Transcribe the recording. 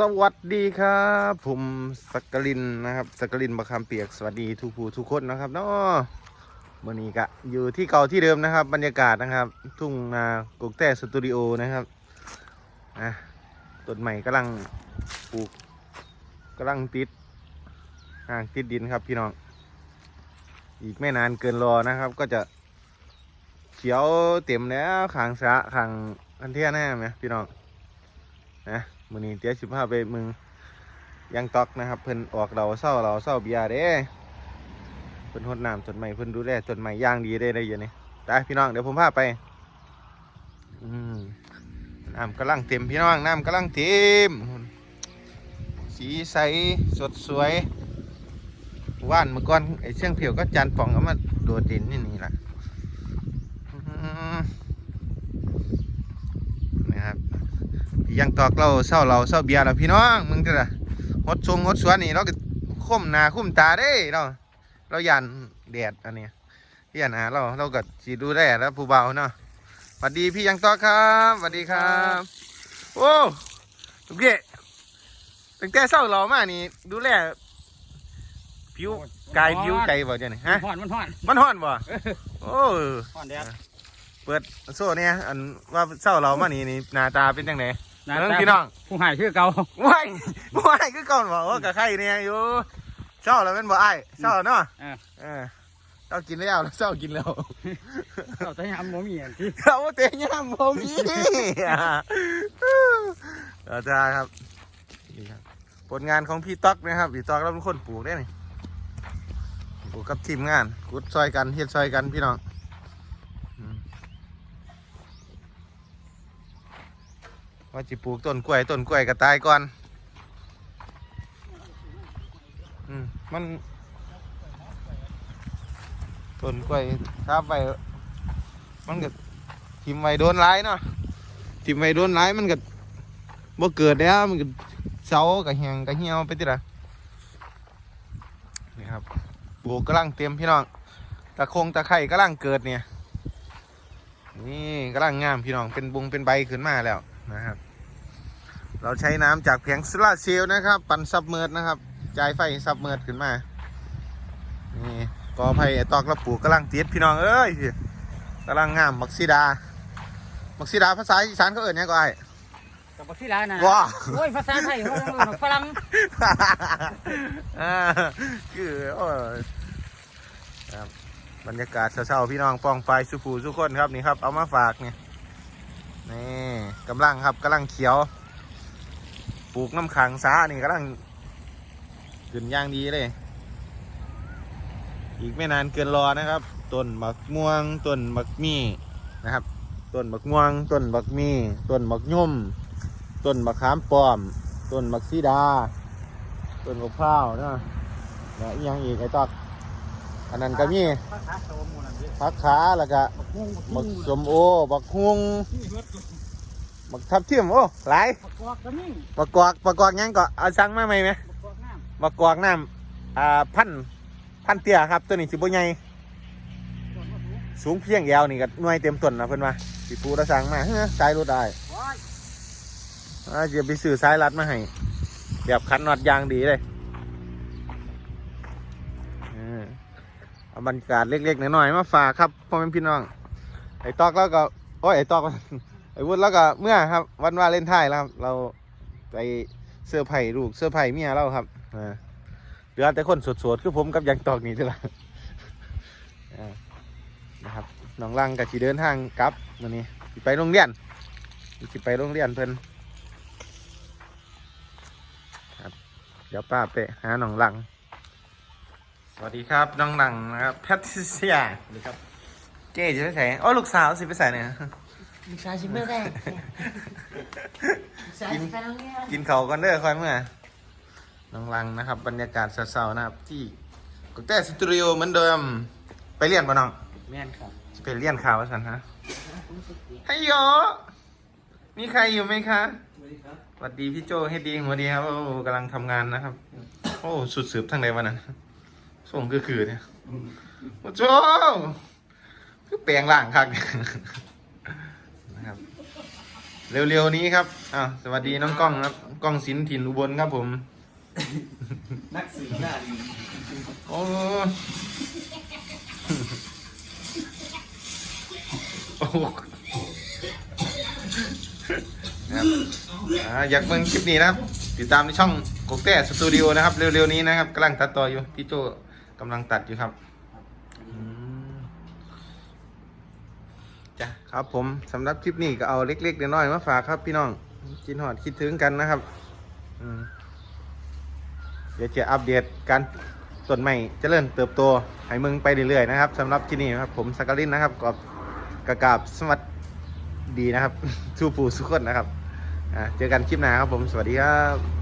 สวัสดีครับผมสักกลินนะครับสักกลินบะคำเปียกสวัสดีทุกผู้ทุกคนนะครับเนาะวันนี้กะอยู่ที่เก่าที่เดิมนะครับ บรรยากาศนะครับ ทุ่งนากกแต่สตูดิโอนะครับอะต้นใหม่กำลังปลูกกำลังติดห่างติดดินครับพี่น้อง อีกไม่นานเกินรอนะครับ ก็จะเขียวเต็มแล้วขางสะขางอันเทียแน่ไหมพี่น้องนะ มือนี้เตี้ยสิบห้าไปมึงยังตอกนะครับ เพิ่นออกเราเศร้าเราเศร้าเบียร์เด้เพิ่นหดน้ำต้นไม้เพิ่นดูแลต้นไม้ย่างดีได้ได้อยังนี่ไปพี่น้องเดี๋ยวผมพาไปอืมน้ำกำลังเต็มพี่น้องน้ำกำลังเต็มสีใสสดสวยว่านเมื่อก่อนไอ้เชียงเพียวก็จานป่องเอามาโดดเด่นนี่นี่แหละอื้อหือนะครับพี่ ยังตอกเราเศร้าเราเศร้าเบียร์เราพี่น้องมึงจะละงดชงงดสวนนี่เราก็คุ้มหน้าคุ้มตาเด้เราเรายันแดดอันเนี้ยพี่ยันหาเราเราก็สีดูแลแล้วผู้เบาเนาะสวัสดีพี่ยังตอกครับสวัสดีครับ โอ้ลูกเกดตั้งแต่เศร้าเรามานี่ ดูแลผิวกายผิวใจบ่เจ้านี่ฮะห่อนมันห่อน มันฮ้อนบ่โอ้ห่อนแดดเปิดโซ่เนี่ยอันว่าเศร้าเรามานี่นี่หน้าตาเป็นจังได หน้าเรื่องตาพี่น้องผู้หายคือเก่าว้ายว้ายคือก่อนบ่โอ้กับใครเนี่ยอยู่เศร้าแล้วแม่นบ่อ้ายเศร้าเนาะเออเออเศร้ากินแล้วเศร้ากินแล้วเราจะยำบ่มีอันที่เราเตะย่ำบ่มีอาจารย์ครับนี่ครับ ผลงานของพี่ต๊อกนะครับพี่ต๊อกเราเป็นคนปลูกได้นี่ปลูกกับทีมงานกุดซอยกันเฮ็ดซอยกันพี่น้องอืม ว่าจิปลูกต้นกล้วยต้นกล้วยก็ตายก่อนอืมมันต้นกล้วยทับไปมันก็ทิมไว้โดนร้ายเนาะทิมไว้โดนร้ายมันก็บ่เกิดแล้วมันก็เสากับแหงกับเหี่ยวไปติละนี่ครับปลูกกำลังเตรียมพี่น้องตะคงตะไคร่กำลังเกิดเนี่ยนี่กำลังงามพี่น้องเป็นบุงเป็นใบขึ้นมาแล้วนะครับ เราใช้น้ำจากแผงโซลาร์เซลล์นะครับ ปั่นซับเมิร์ดนะครับจ่ายไฟซับเมิร์ดขึ้นมา นี่กอไผ่ไอ้ตอกระปลูกกำลังติดพี่น้องเอ้ยกำลังงามมักซิดา มักซิดาภาษาอีสานเขาเอ่ยยังไงก็ไอ้กับบักที่ร้านน่ะว้าโอ้ยภาษาไทยเขาเรียกว่าฝรั่งอ่าคือโอ้ยครับบรรยากาศเช้าๆพี่น้องปองไฟสุภูสุกคนครับนี่ครับ เอามาฝากนี่นี่กำลังครับกำลังเขียว ปลูกน้ำขังซานี่กำลังขึ้นอย่างดีเลย อีกไม่นานเกินรอนะครับ ต้นบักม่วง ต้นบักมี่นะครับ ต้นบักม่วง ต้นบักมี่ ต้นบักย่ม ต้นบักขามป้อม ต้นบักซีดา ต้นมะพร้าวเนาะแล้วอีกอยังอีกไอ้ตอกอันนั้นก็มีภาษาโตหมู่นั่นดิผักขาแล้วก็บักฮุ้งบักสมโอบักฮุง บักทับทิมโอ้หลายบักกอกก็มีบักกอกบักกอกหยังก็เอาสั่งมาไหมไหมบักกอกน้ำบักกอกน้ำอ่าพันพันเตี้ยครับ ตัวนี้สิบ่ใหญ่บักกอกสูงสูงเพียงแยวนี่ก็หน่วยเต็มต้นนะเพิ่นว่าสิปูเราสั่งมาเฮ้ยสายรถได้ว้ายอ่าจะไปซื้อสายรัดมาให้แบบขันน็อตยางดีเลยเออเอาบรรยากาศเล็กๆน้อยๆมาฝากครับพ่อแม่พี่น้องไอ้ตอกแล้วก็โอ้ยไอ้ตอก ไอ้วุฒิแล้วก็เมื่อครับ วันวาเลนไทน์แล้วครับ เราไปเสื้อไผ่ลูกเสื้อไผ่เมียเราครับเหลือแต่คนสดๆคือผมกับยังตอกนี่เท่าไหร่อ่านะครับน้องลังกับชีเดินทางกลับวันนี้ไปโรงเรียนสิไปโรงเรียนเพิ่นครับ เดี๋ยวป้าไปหาน้องลัง สวัสดีครับน้องลังนะครับแพทริเซียหรือครับ เจ๊จะไปใส่โอ้ลูกสาวสิไปใส่เนี่ย ลูกชายชิมเมื่อแรกลูกชายสิไปโรงเรียนกินเขาวกันเด้อคอยเมื่อน้องลังนะครับ บรรยากาศเศร้าๆนะครับ ที่กุแต่สตูดิโอเหมือนเดิม ไปเรียนปะน้องแม่นครับจะไปเรียนข่าวสันฮะฮัยโยมีใครอยู่ไหมคะสวัสดีพี่โจเฮดดีสวัสดีครับโอ้กำลังทำงานนะครับ โอ้สุดสืบทั้งใดวันนั้นส่งคือคือเนี่ยโอ้โจคือแปลงร่างคักนะครับ เร็วๆนี้ครับอ้าวสวัสดีน้องกล้องครับกล้องสินถิ่นอุบลครับผม นักสืบหน้าดีโอ้โอ้นะครับอ่าอยากเบิ่งคลิปนี้นะครับ ติดตามในช่องกกแต่สตูดิโอนะครับ เร็วๆนี้นะครับกำลังตัดต่ออยู่ พี่โจกำลังตัดอยู่ครับอืมจ้ะ ครับผมสำหรับคลิปนี้ก็เอาเล็กๆน้อยๆมาฝากครับพี่น้องคิดหอดคิดถึงกันนะครับอืมเดี๋ยวจะอัปเดตการต้นไม้เจริญเติบโตให้มึงไปเรื่อยๆนะครับสำหรับที่นี่ครับ ผมสักกลินนะครับกอบกระกาบสวัสดีนะครับทูปูสุขคนนะครับเจอกันคลิปหน้าครับผมสวัสดีครับ